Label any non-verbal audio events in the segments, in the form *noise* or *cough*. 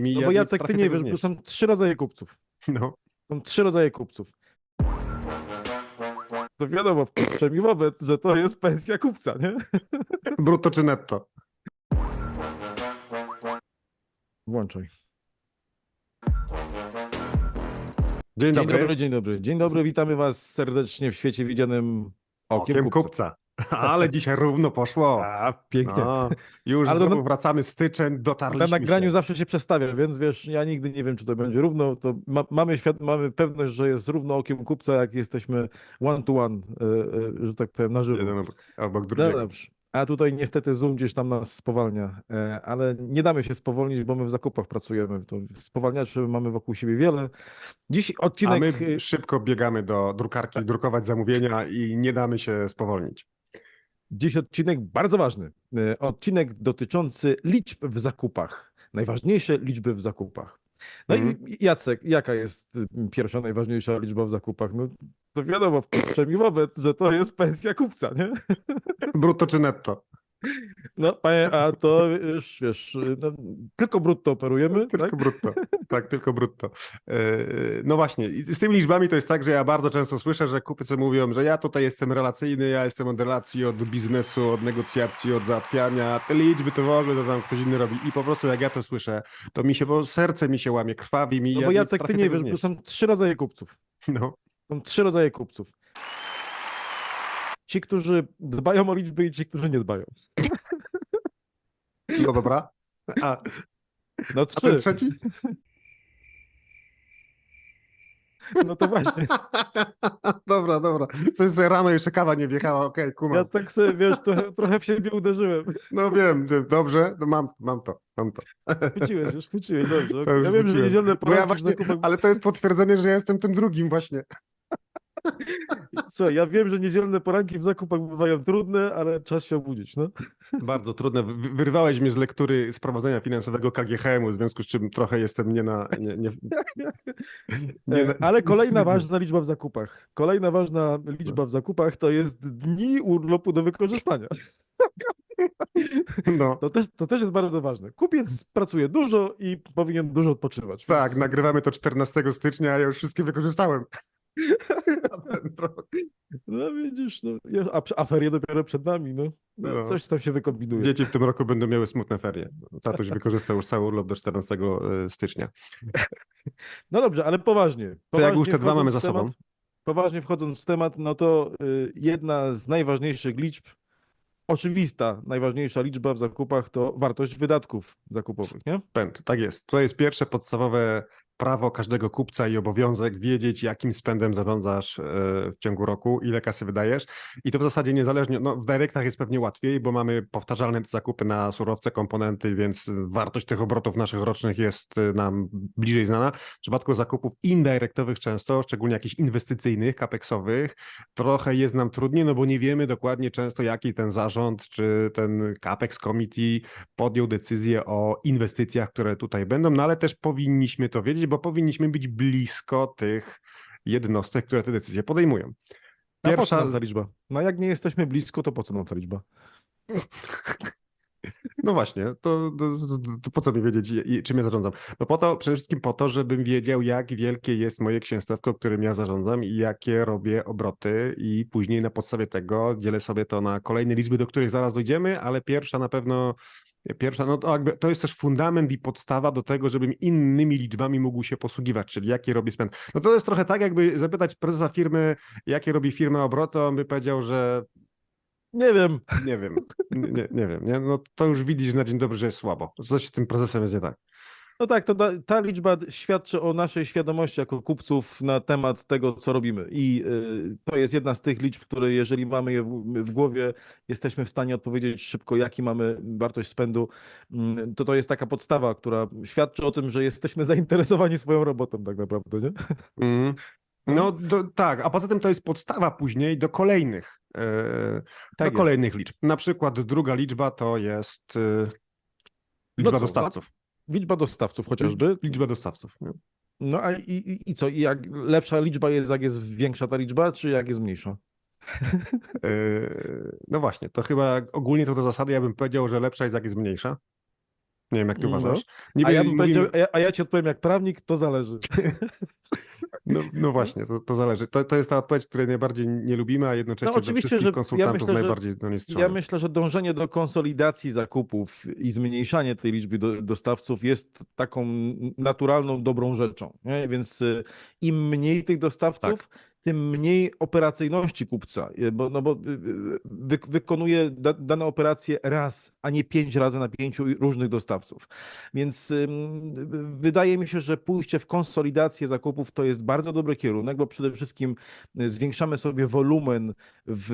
mi No ja bo nie Jacek, ty nie tego wiesz, bo znieść. są trzy rodzaje kupców. No. Są trzy rodzaje kupców. To wiadomo, wpuszczę mi wobec, że to jest pensja kupca, nie? Brutto czy netto? Włączaj. Dzień, Dzień dobry. dobry, dzień dobry. Dzień dobry, witamy was serdecznie w świecie widzianym Okiem kupca. Ale dzisiaj równo poszło. A, pięknie. No, już Ale znowu na- wracamy styczeń, Na dotarliśmy nagraniu się. zawsze się przestawia, więc wiesz, ja nigdy nie wiem, czy to będzie równo. To ma, mamy, świad- mamy pewność, że jest równo okiem kupca, jak jesteśmy one to one, e, e, że tak powiem, na żywo. Jeden obok, obok No drugiego. dobrze. A tutaj niestety Zoom gdzieś tam nas spowalnia, e, ale nie damy się spowolnić, bo my w zakupach pracujemy. To spowalniaczy mamy wokół siebie wiele. Dziś A odcinek. my e, szybko biegamy do drukarki, drukować zamówienia i nie damy się spowolnić. Dziś odcinek bardzo ważny. E, Odcinek dotyczący liczb w zakupach. Najważniejsze liczby w zakupach. No Mhm. i Jacek, jaka jest y, pierwsza najważniejsza liczba w zakupach? No to wiadomo, wpuszczę mi wobec, że to jest pensja kupca, nie? Brutto czy netto? No, panie, a to już wiesz, no, tylko brutto operujemy, *laughs* Tylko tak? brutto. Tak, tylko brutto. E, No właśnie, z tymi liczbami to jest tak, że ja bardzo często słyszę, że kupcy mówią, że ja tutaj jestem relacyjny, ja jestem od relacji, od biznesu, od negocjacji, od załatwiania, te liczby to w ogóle to tam ktoś inny robi. I po prostu jak ja to słyszę, to mi się, bo serce mi się łamie, krwawi mi. No ja bo Jacek, ty nie wiesz, bo są trzy rodzaje kupców. No. Są trzy rodzaje kupców. Ci, którzy dbają o liczby i ci, którzy nie dbają. no dobra. A, No a trzy. ten trzeci? No to właśnie. *laughs* dobra, dobra. Coś z rano jeszcze kawa nie wjechała, okej, kumam. Ja tak sobie, wiesz, trochę, trochę w siebie uderzyłem. No wiem, dobrze, no mam, mam to, mam to. Chwyciłeś już, chwyciłeś, dobrze. To już ja wiem, że wróciłem. niedzielne Bo ja właśnie, ale to jest potwierdzenie, że ja jestem tym drugim właśnie. Słuchaj, ja wiem, że niedzielne poranki w zakupach bywają trudne, ale czas się obudzić, no. Bardzo trudne. Wy- Wyrwałeś mnie z lektury sprawozdania finansowego KGHM-u, w związku z czym trochę jestem nie na... Nie, nie, nie *laughs* na Ale kolejna *laughs* ważna liczba w zakupach. Kolejna ważna liczba w zakupach to jest dni urlopu do wykorzystania. No, To też, to też jest bardzo ważne. Kupiec pracuje dużo i powinien dużo odpoczywać. tak, nagrywamy to 14 stycznia, a ja już wszystkie wykorzystałem. Na ten rok. No widzisz, no, a, a ferie dopiero przed nami, no. no. No. Coś tam się wykombinuje. Dzieci w tym roku będą miały smutne ferie. Tatuś wykorzystał już cały urlop do 14 stycznia. No dobrze, ale poważnie. To jak poważnie już te dwa wchodząc mamy w za sobą. temat- Poważnie wchodząc w temat, no to y, jedna z najważniejszych liczb, oczywista najważniejsza liczba w zakupach to wartość wydatków zakupowych, nie? Spęd, tak jest. To jest pierwsze podstawowe prawo każdego kupca i obowiązek wiedzieć, jakim spędem zarządzasz e, w ciągu roku, ile kasy wydajesz. I to w zasadzie niezależnie, no w directach jest pewnie łatwiej, bo mamy powtarzalne zakupy na surowce, komponenty, więc wartość tych obrotów naszych rocznych jest e, nam bliżej znana. W przypadku zakupów indirectowych często, szczególnie jakichś inwestycyjnych, capexowych, trochę jest nam trudniej, no bo nie wiemy dokładnie często, jaki ten zarząd, czy ten capex committee podjął decyzję o inwestycjach, które tutaj będą, no ale też powinniśmy to wiedzieć, bo powinniśmy być blisko tych jednostek, które te decyzje podejmują. A po Pierwsza, nam liczba? No jak nie jesteśmy blisko, to po co nam ta liczba? *laughs* no właśnie, to, to, to, to po co mi wiedzieć, i- i czym ja zarządzam? No po to, przede wszystkim po to, żebym wiedział, jak wielkie jest moje księstewko, którym ja zarządzam i jakie robię obroty i później na podstawie tego dzielę sobie to na kolejne liczby, do których zaraz dojdziemy, ale pierwsza na pewno Pierwsza, no to, jakby, to jest też fundament i podstawa do tego, żebym innymi liczbami mógł się posługiwać, czyli jaki robi spęd. No to jest trochę tak, jakby zapytać prezesa firmy, jakie robi firma obroty, on by powiedział, że Nie wiem. nie wiem, nie, nie, wiem, nie? No to już widzisz na dzień dobry, że jest słabo. Coś z tym prezesem jest nie tak. No tak, to ta, ta liczba świadczy o naszej świadomości jako kupców na temat tego, co robimy. I y, to jest jedna z tych liczb, które jeżeli mamy je w, w głowie, jesteśmy w stanie odpowiedzieć szybko, jaki mamy wartość spędu. Mm, To to jest taka podstawa, która świadczy o tym, że jesteśmy *laughs* zainteresowani swoją robotą tak naprawdę, nie? Mm. No do, tak, a poza tym to jest podstawa później do kolejnych, e, Tak do jest. kolejnych liczb. Na przykład druga liczba to jest e, liczba co, dostawców. Liczba dostawców chociażby. Liczba dostawców. Nie? No a i, i, i co? I jak lepsza liczba jest, jak jest większa ta liczba, czy jak jest mniejsza? *laughs* Yy, No właśnie, to chyba ogólnie co do zasady ja bym powiedział, że lepsza jest jak jest mniejsza. Nie wiem, jak ty No. uważasz. A ja bym a ja ci odpowiem jak prawnik, to zależy. *laughs* No, no właśnie, to, to zależy. To, to jest ta odpowiedź, której najbardziej nie lubimy, a jednocześnie No oczywiście, wszystkich że ja konsultantów myślę, że- najbardziej do niej Ja myślę, że dążenie do konsolidacji zakupów i zmniejszanie tej liczby do, dostawców jest taką naturalną, dobrą rzeczą. Nie? Więc y, im mniej tych dostawców, tym mniej operacyjności kupca, y, bo, no bo y, y, wy, wykonuje da, dane operacje raz, a nie pięć razy na pięciu różnych dostawców. Więc ym, wydaje mi się, że pójście w konsolidację zakupów to jest bardzo dobry kierunek, bo przede wszystkim zwiększamy sobie wolumen w,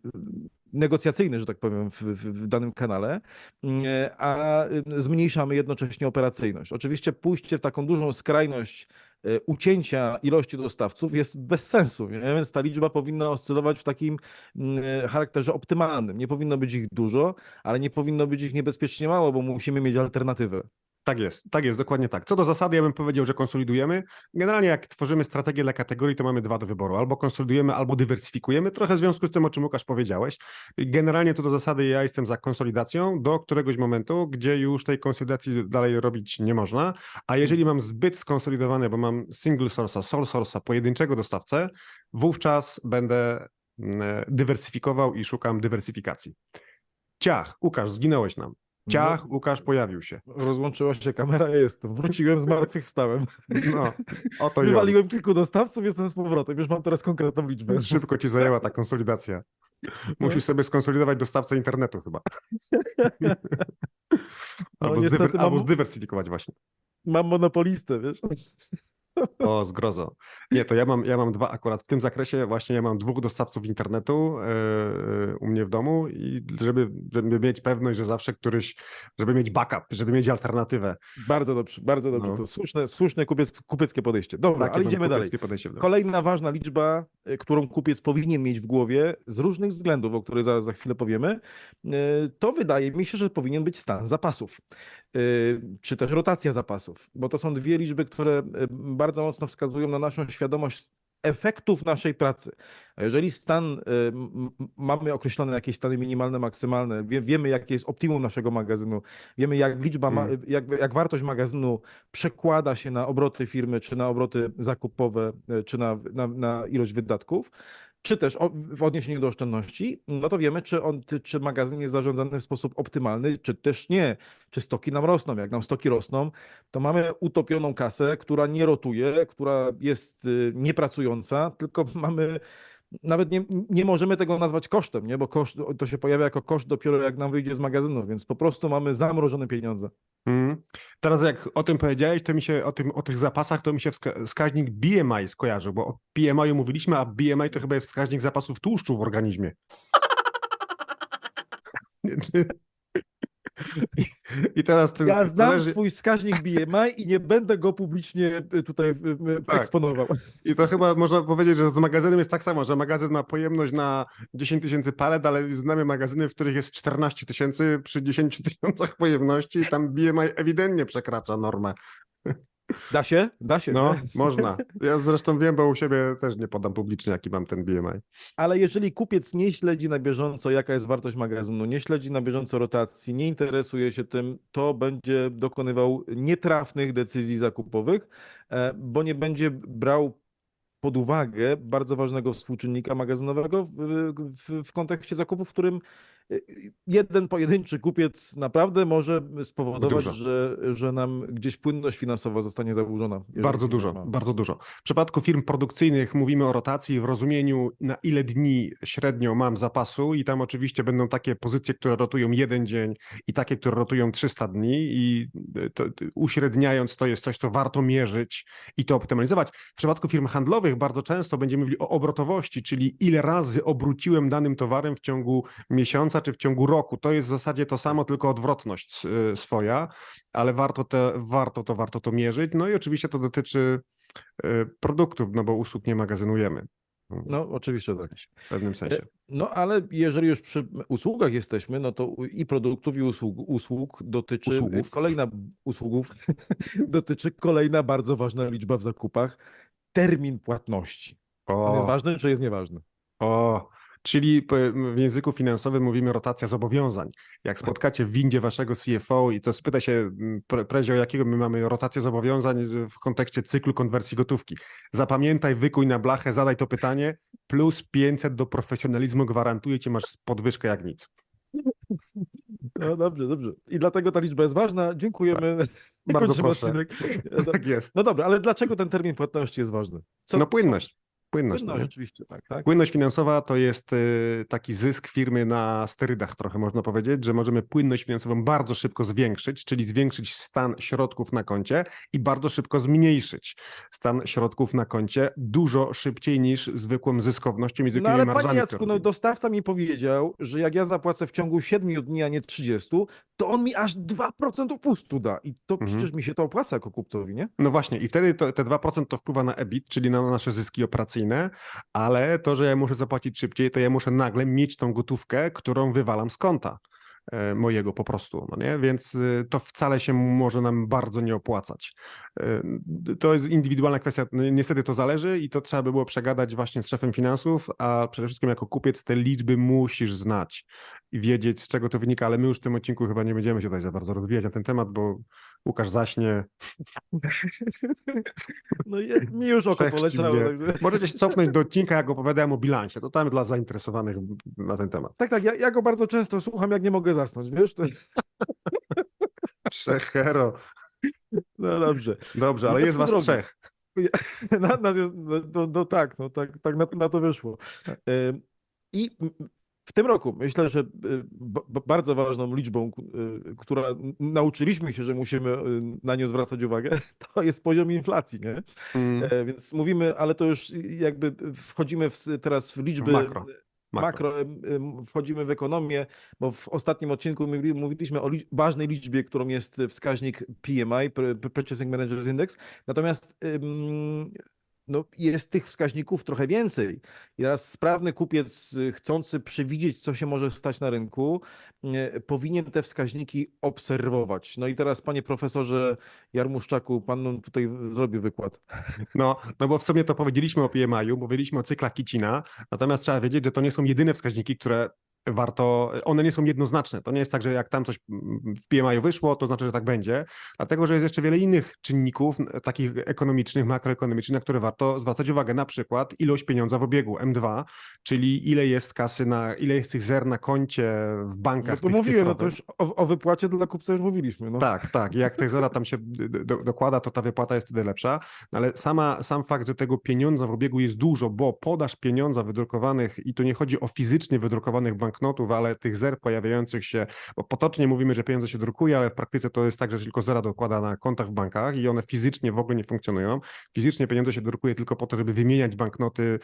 w negocjacyjny, że tak powiem, w, w, w danym kanale, mm, a y, zmniejszamy jednocześnie operacyjność. Oczywiście pójście w taką dużą skrajność y, ucięcia ilości dostawców jest bez sensu, więc ta liczba powinna oscylować w takim mm, charakterze optymalnym. Nie powinno być ich dużo, ale nie powinno być ich niebezpiecznie mało, bo musimy mieć alternatywę. Tak jest, tak jest, dokładnie tak. Co do zasady, ja bym powiedział, że konsolidujemy. Generalnie jak tworzymy strategię dla kategorii, to mamy dwa do wyboru. Albo konsolidujemy, albo dywersyfikujemy. Trochę w związku z tym, o czym Łukasz powiedziałeś. Generalnie co do zasady, ja jestem za konsolidacją do któregoś momentu, gdzie już tej konsolidacji dalej robić nie można. A jeżeli mam zbyt skonsolidowane, bo mam single source'a, sole source'a, pojedynczego dostawcę, wówczas będę mm, dywersyfikował i szukam dywersyfikacji. Ciach, Łukasz, zginąłeś nam. Ciach, Łukasz pojawił się. Rozłączyła się kamera, ja jestem. Wróciłem z martwych, wstałem. No, oto i on. Wywaliłem kilku dostawców, jestem z powrotem. Już mam teraz konkretną liczbę. Szybko ci zajęła ta konsolidacja. Musisz sobie skonsolidować dostawcę internetu chyba. *laughs* Albo, No, niestety dywer- albo mam- zdywersyfikować właśnie. Mam monopolistę, wiesz? O, zgrozo. Nie, to ja mam, ja mam dwa akurat w tym zakresie. Właśnie ja mam dwóch dostawców internetu yy, u mnie w domu i żeby, żeby mieć pewność, że zawsze któryś, żeby mieć backup, żeby mieć alternatywę. Bardzo dobrze, bardzo dobrze. No. To słuszne, słuszne kupiec, kupieckie podejście. Dobra, Takie ale idziemy dalej. domu. Kolejna ważna liczba, y, którą kupiec powinien mieć w głowie z różnych względów, o których za, za chwilę powiemy, y, to wydaje mi się, że powinien być stan zapasów, czy też rotacja zapasów, bo to są dwie liczby, które y, bardzo mocno wskazują na naszą świadomość efektów naszej pracy. A jeżeli stan, y, mamy określone jakieś stany minimalne, maksymalne, wie, wiemy jakie jest optimum naszego magazynu, wiemy jak liczba, Mm. jak, jak wartość magazynu przekłada się na obroty firmy, czy na obroty zakupowe, czy na, na, na ilość wydatków, czy też w odniesieniu do oszczędności, no to wiemy, czy, on, czy magazyn jest zarządzany w sposób optymalny, czy też nie. Czy stoki nam rosną. Jak nam stoki rosną, to mamy utopioną kasę, która nie rotuje, która jest y, niepracująca, tylko mamy. Nawet nie, nie możemy tego nazwać kosztem, nie? bo koszt, to się pojawia jako koszt dopiero jak nam wyjdzie z magazynu, więc po prostu mamy zamrożone pieniądze. Mm. Teraz jak o tym powiedziałeś, to mi się o, tym, o tych zapasach, to mi się wska- wskaźnik BMI skojarzył, bo o BMI mówiliśmy, a BMI to chyba jest wskaźnik zapasów tłuszczu w organizmie. *laughs* I, I teraz ten Ja znam swój wskaźnik BMI i nie będę go publicznie y, tutaj y, Tak. eksponował. I to chyba można powiedzieć, że z magazynem jest tak samo, że magazyn ma pojemność na 10 tysięcy palet, ale znamy magazyny, w których jest 14 tysięcy przy 10 tysiącach pojemności i tam BMI ewidentnie przekracza normę. Da się? Da się. No, *laughs* można. Ja zresztą wiem, bo u siebie też nie podam publicznie, jaki mam ten BMI. Ale jeżeli kupiec nie śledzi na bieżąco, jaka jest wartość magazynu, nie śledzi na bieżąco rotacji, nie interesuje się tym, to będzie dokonywał nietrafnych decyzji zakupowych, e, bo nie będzie brał pod uwagę bardzo ważnego współczynnika magazynowego w, w, w kontekście zakupu, w którym jeden pojedynczy kupiec naprawdę może spowodować, Dużo. że, że nam gdzieś płynność finansowa zostanie zaburzona. Bardzo firma dużo, ma. bardzo dużo. W przypadku firm produkcyjnych mówimy o rotacji w rozumieniu, na ile dni średnio mam zapasu, i tam oczywiście będą takie pozycje, które rotują jeden dzień i takie, które rotują 300 dni, i to, to, uśredniając to jest coś, co warto mierzyć i to optymalizować. W przypadku firm handlowych bardzo często będziemy mówili o obrotowości, czyli ile razy obróciłem danym towarem w ciągu miesiąca czy w ciągu roku. To jest w zasadzie to samo, tylko odwrotność y, swoja, ale warto, te, warto, to, warto to mierzyć. No i oczywiście to dotyczy y, produktów, no bo usług nie magazynujemy No, oczywiście tak. w pewnym sensie. No, ale jeżeli już przy usługach jesteśmy, no to i produktów, i usług, usług dotyczy Usługów. kolejna usługów *laughs* dotyczy kolejna bardzo ważna liczba w zakupach termin płatności. On jest O, ważny, czy jest nieważny? o, Czyli w języku finansowym mówimy rotacja zobowiązań. Jak spotkacie w windzie waszego CFO i to spyta się pre- Prezio, jakiego my mamy rotację zobowiązań w kontekście cyklu konwersji gotówki. Zapamiętaj, wykuj na blachę, zadaj to pytanie, plus 500 do profesjonalizmu gwarantuję ci, masz podwyżkę jak nic. No dobrze, dobrze. I dlatego ta liczba jest ważna. Dziękujemy. *laughs* Bardzo Kończymy proszę. odcinek. Tak jest. No dobra, ale dlaczego ten termin płatności jest ważny? Co, No płynność. Płynność. no Płynność, oczywiście, tak, tak. Płynność finansowa to jest y, taki zysk firmy na sterydach, trochę można powiedzieć, że możemy płynność finansową bardzo szybko zwiększyć, czyli zwiększyć stan środków na koncie i bardzo szybko zmniejszyć stan środków na koncie dużo szybciej niż zwykłą zyskownością i No zwykłymi ale marżami. panie Jacku, no dostawca mi powiedział, że jak ja zapłacę w ciągu 7 dni, a nie 30, to on mi aż 2% upustu da. I to Mhm. przecież mi się to opłaca jako kupcowi, nie? No właśnie, i wtedy to, te 2% to wpływa na EBIT, czyli na nasze zyski operacyjne, ale to, że ja muszę zapłacić szybciej, to ja muszę nagle mieć tą gotówkę, którą wywalam z konta e, mojego po prostu, no nie? Więc y, to wcale się może nam bardzo nie opłacać. E, To jest indywidualna kwestia, No, niestety to zależy i to trzeba by było przegadać właśnie z szefem finansów, a przede wszystkim jako kupiec te liczby musisz znać i wiedzieć z czego to wynika, ale my już w tym odcinku chyba nie będziemy się tutaj za bardzo rozwijać na ten temat, bo Łukasz zaśnie, *laughs* No i mi już oko poleciało. Także... Możecie się cofnąć do odcinka, jak opowiadałem o bilansie. To tam dla zainteresowanych na ten temat. Tak, tak, ja, ja go bardzo często słucham, jak nie mogę zasnąć, wiesz? To jest... *laughs* Trzechero. No dobrze. Dobrze, ale No jest was drogi. trzech. *laughs* Na, nas jest, no, no, no tak, no tak, tak na, na to wyszło. I w tym roku myślę, że y, bardzo ważną liczbą, y, która nauczyliśmy się, że musimy y, na nią zwracać uwagę, *laughs* to jest poziom inflacji, nie? Mm, E, Więc mówimy, ale to już jakby wchodzimy w, teraz w liczby Makro, makro. makro, wchodzimy w ekonomię, bo w ostatnim odcinku mówili- mówiliśmy o lic- ważnej liczbie, którą jest wskaźnik PMI, Purchasing Managers Index, natomiast no, jest tych wskaźników trochę więcej. I teraz sprawny kupiec y, chcący przewidzieć, co się może stać na rynku, y, powinien te wskaźniki obserwować. No i teraz, panie profesorze Jarmuszczaku, pan tutaj zrobi wykład. No, no bo w sumie to powiedzieliśmy o PMI-u, mówiliśmy o cyklach Kicina, natomiast trzeba wiedzieć, że to nie są jedyne wskaźniki, które warto, one nie są jednoznaczne. To nie jest tak, że jak tam coś w PMI wyszło, to znaczy, że tak będzie, dlatego, że jest jeszcze wiele innych czynników, takich ekonomicznych, makroekonomicznych, na które warto zwracać uwagę. Na przykład ilość pieniądza w obiegu, M2, czyli ile jest kasy na, ile jest tych zer na koncie w No bankach. to tych mówiłem, no to już o, o wypłacie dla kupca już mówiliśmy. No. Tak, tak. Jak tych zera tam się do, dokłada, to ta wypłata jest wtedy lepsza. No Ale sama, sam fakt, że tego pieniądza w obiegu jest dużo, bo podaż pieniądza wydrukowanych, i tu nie chodzi o fizycznie wydrukowanych banknotów, ale tych zer pojawiających się, bo potocznie mówimy, że pieniądze się drukuje, ale w praktyce to jest tak, że tylko zera dokłada na kontach w bankach i one fizycznie w ogóle nie funkcjonują. Fizycznie pieniądze się drukuje tylko po to, żeby wymieniać banknoty,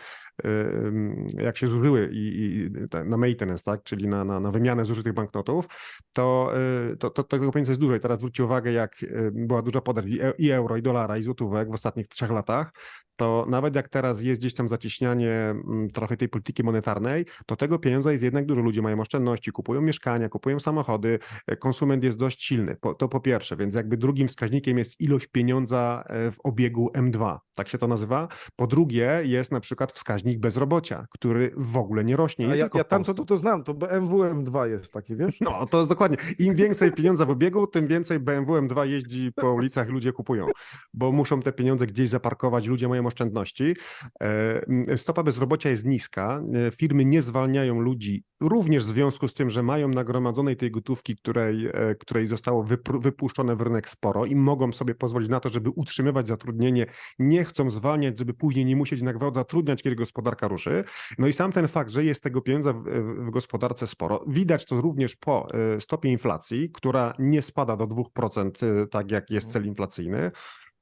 jak się zużyły i, i na maintenance, tak, czyli na, na, na wymianę zużytych banknotów, to, y, to, to tego pieniądza jest dużo. I teraz zwróćcie uwagę, jak y, była duża podaż e- i euro, i dolara, i złotówek w ostatnich trzech latach, to nawet jak teraz jest gdzieś tam zacieśnianie mm, trochę tej polityki monetarnej, to tego pieniądza jest jednak dużo. Ludzie mają oszczędności, kupują mieszkania, kupują samochody, e, konsument jest dość silny. Po, to po pierwsze, więc jakby drugim wskaźnikiem jest ilość pieniądza e, w obiegu M2, tak się to nazywa. Po drugie jest na przykład wskaźnik bezrobocia, który w ogóle nie rośnie. Nie ja, ja tam to, to, to znam, to BMW M2 jest takie, wiesz? No, to dokładnie. Im więcej pieniądza w obiegu, tym więcej BMW M2 jeździ po ulicach, ludzie kupują, bo muszą te pieniądze gdzieś zaparkować, ludzie mają oszczędności. E, Stopa bezrobocia jest niska, e, firmy nie zwalniają ludzi, również w związku z tym, że mają nagromadzonej tej gotówki, której, e, której zostało wypuszczone w rynek sporo i mogą sobie pozwolić na to, żeby utrzymywać zatrudnienie, nie chcą zwalniać, żeby później nie musieć na gwałt zatrudniać, kiedy gospodarka ruszy. No i sam ten fakt, że jest tego pieniądza w, w gospodarce sporo, widać to również po stopie inflacji, która nie spada do 2%, e, tak jak jest cel inflacyjny.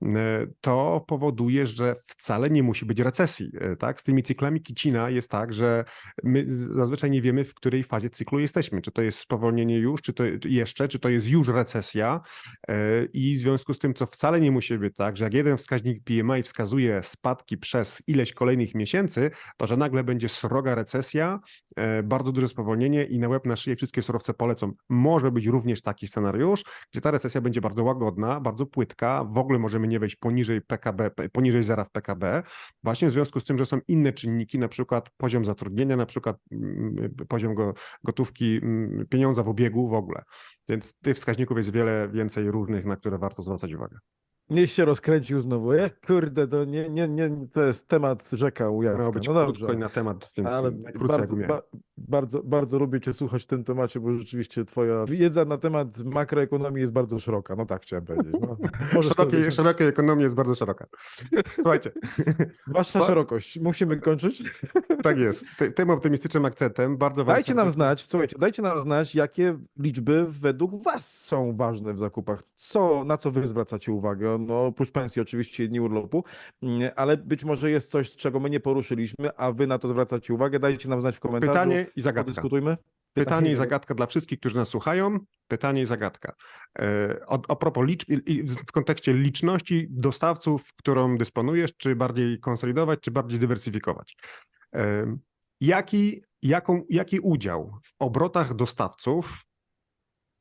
E, To powoduje, że wcale nie musi być recesji. e, Tak? Z tymi cyklami Kicina jest tak, że my zazwyczaj nie wiemy, w której fazie cyklu jesteśmy. Czy to jest spowolnienie już, czy to jeszcze, czy to jest już recesja. e, I w związku z tym, co wcale nie musi być tak, że jak jeden wskaźnik PMI wskazuje spadki przez ileś kolejnych miesięcy, to że nagle będzie sroga recesja, bardzo duże spowolnienie i na łeb na szyję wszystkie surowce polecą. Może być również taki scenariusz, gdzie ta recesja będzie bardzo łagodna, bardzo płytka, w ogóle możemy nie wejść poniżej PKB, poniżej zera w PKB, właśnie w związku z tym, że są inne czynniki, na przykład poziom zatrudnienia, na przykład mm, poziom go, gotówki, mm, pieniądza w obiegu w ogóle. Więc tych wskaźników jest wiele więcej różnych, na które warto zwracać uwagę. Nieś się rozkręcił znowu. Jak kurde, to nie, nie, nie, to jest temat rzeka u Jacka. Miało być No krótko na temat, więc Ale bardzo, ba, bardzo, bardzo lubię Cię słuchać w tym temacie, bo rzeczywiście Twoja wiedza na temat makroekonomii jest bardzo szeroka. No tak chciałem powiedzieć. No. *laughs* Szerokiej, powiedzieć. szerokiej ekonomii jest bardzo szeroka. *laughs* Słuchajcie, Wasza *laughs* Bardzo- szerokość. Musimy kończyć. tak jest. Ty- Tym optymistycznym akcentem bardzo was Dajcie nam znać, słuchajcie, dajcie nam znać, jakie liczby według Was są ważne w zakupach. Co, na co Wy zwracacie uwagę? No, oprócz pensji oczywiście i dni urlopu, mm, ale być może jest coś, czego my nie poruszyliśmy, a Wy na to zwracacie uwagę. Dajcie nam znać w komentarzu. Pytanie i zagadka. Podyskutujmy. Pytanie i zagadka. dla wszystkich, którzy nas słuchają. Pytanie i zagadka. E, O, a propos liczb, w kontekście liczności dostawców, którą dysponujesz, czy bardziej konsolidować, czy bardziej dywersyfikować. E, Jaki, jaką, jaki udział w obrotach dostawców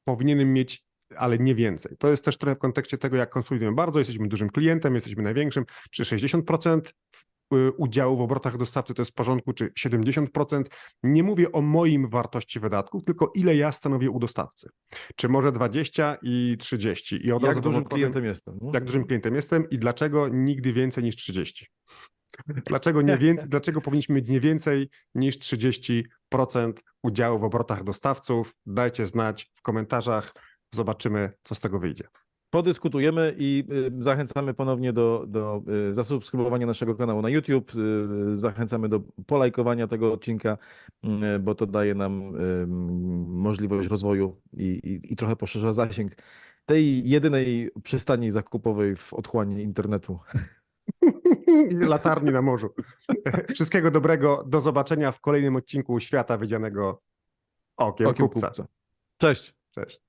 powinienem mieć, ale nie więcej? To jest też trochę w kontekście tego, jak konsolidujemy bardzo, jesteśmy dużym klientem, jesteśmy największym, czy 60% w- y, udziału w obrotach dostawcy to jest w porządku, czy 70%. Nie mówię o moim wartości wydatków, tylko ile ja stanowię u dostawcy. Czy może 20 i 30. I od Jak razu dużym klientem jestem? No? jak dużym klientem jestem i dlaczego nigdy więcej niż 30. Dlaczego, nie *laughs* więcej, dlaczego powinniśmy mieć nie więcej niż 30% udziału w obrotach dostawców? Dajcie znać w komentarzach. Zobaczymy, co z tego wyjdzie. Podyskutujemy i y, zachęcamy ponownie do, do y, zasubskrybowania naszego kanału na YouTube. y, Zachęcamy do polajkowania tego odcinka, bo to daje nam możliwość rozwoju i, i, i trochę poszerza zasięg tej jedynej przystani zakupowej w otchłani internetu. Latarni na morzu. Wszystkiego dobrego. Do zobaczenia w kolejnym odcinku Świata Widzianego Okiem, Okiem kupca. kupca. Cześć. Cześć.